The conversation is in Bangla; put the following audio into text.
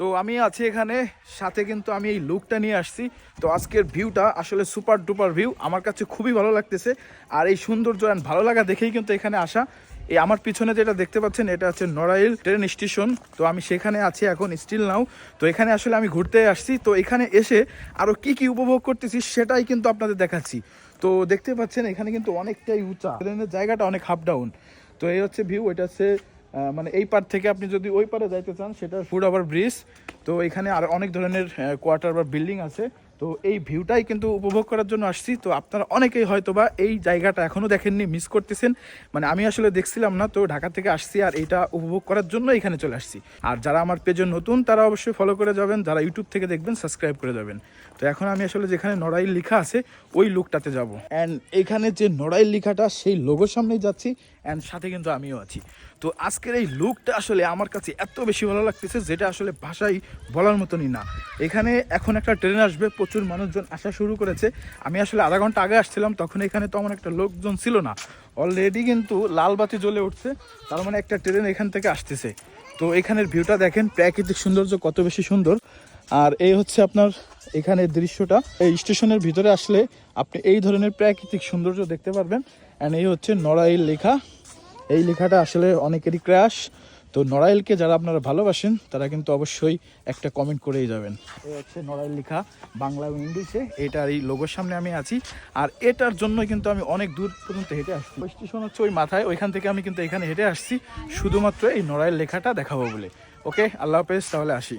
তো আমি আছি এখানে। সাথে কিন্তু আমি এই লুকটা নিয়ে আসছি। তো আজকের ভিউটা আসলে সুপার ডুপার ভিউ আমার কাছে খুবই ভালো লাগতেছে। আর এই সৌন্দর্য and ভালো লাগা দেখেই কিন্তু এখানে আসা। এই আমার পিছনে যেটা দেখতে পাচ্ছেন, এটা হচ্ছে নড়াইল ট্রেন স্টেশন তো আমি সেখানে আছি এখন স্টিল নাও তো এখানে আসলে আমি ঘুরতে আসছি। তো এখানে এসে আরও কি কি উপভোগ করতেছি সেটাই কিন্তু আপনাদের দেখাচ্ছি। তো দেখতে পাচ্ছেন, এখানে কিন্তু অনেকটাই উঁচা। ট্রেনের জায়গাটা অনেক হাফ ডাউন তো এই হচ্ছে ভিউ এটা হচ্ছে মানে এই পার থেকে আপনি যদি ওই পারে যাইতে চান সেটা ফুড ওভার ব্রিজ। তো এখানে আর অনেক ধরনের কোয়ার্টার বা বিল্ডিং আছে। তো এই ভিউটাই কিন্তু উপভোগ করার জন্য আসছি। তো আপনারা অনেকেই হয়তো বা এই জায়গাটা এখনও দেখেননি মিস করতেছেন। মানে আমি আসলে দেখছিলাম না, তো ঢাকা থেকে আসছি আর এটা উপভোগ করার জন্য এখানে চলে আসছি। আর যারা আমার পেজে নতুন, তারা অবশ্যই ফলো করে যাবেন। যারা ইউটিউব থেকে দেখবেন সাবস্ক্রাইব করে যাবেন। তো এখন আমি আসলে যেখানে নড়াইল লেখা আছে, ওই লুকটাতে যাব। অ্যান্ড এখানে যে নড়াইল লেখাটা, সেই লোগোর সামনেই যাচ্ছি। অ্যান্ড সাথে কিন্তু আমিও আছি। তো আজকের এই লুকটা আসলে আমার কাছে এত বেশি ভালো লাগতেছে, যেটা আসলে ভাষাই বলার মতনই না। এখানে এখন একটা ট্রেন আসবে, প্রচুর মানুষজন আসা শুরু করেছে। আমি আসলে আধা ঘণ্টা আগে আসছিলাম, তখন এখানে তেমন একটা লোকজন ছিল না। অলরেডি কিন্তু লাল বাতি জ্বলে উঠছে, তার মানে একটা ট্রেন এখান থেকে আসতেছে। তো এখানের ভিউটা দেখেন, প্রাকৃতিক সৌন্দর্য কত বেশি সুন্দর। আর এই হচ্ছে আপনার এখানের দৃশ্যটা। এই স্টেশনের ভিতরে আসলে আপনি এই ধরনের প্রাকৃতিক সৌন্দর্য দেখতে পারবেন। অ্যান্ড এই হচ্ছে নড়াইল লেখা। এই লেখাটা আসলে অনেকেরই ক্র্যাশ তো নড়াইলকে যারা আপনারা ভালোবাসেন, তারা কিন্তু অবশ্যই একটা কমেন্ট করেই যাবেন। এই হচ্ছে নড়াইল লেখা বাংলা এবং ইংলিশে। এটার এই লোগোর সামনে আমি আছি। আর এটার জন্য কিন্তু আমি অনেক দূর পর্যন্ত হেঁটে আসছি। ওই স্টেশন হচ্ছে ওই মাথায়, ওইখান থেকে আমি কিন্তু এখানে হেঁটে আসছি। শুধুমাত্র এই নড়াইল লেখাটা দেখাবো বলে। ওকে আল্লাহ হাফেজ, তাহলে আসি।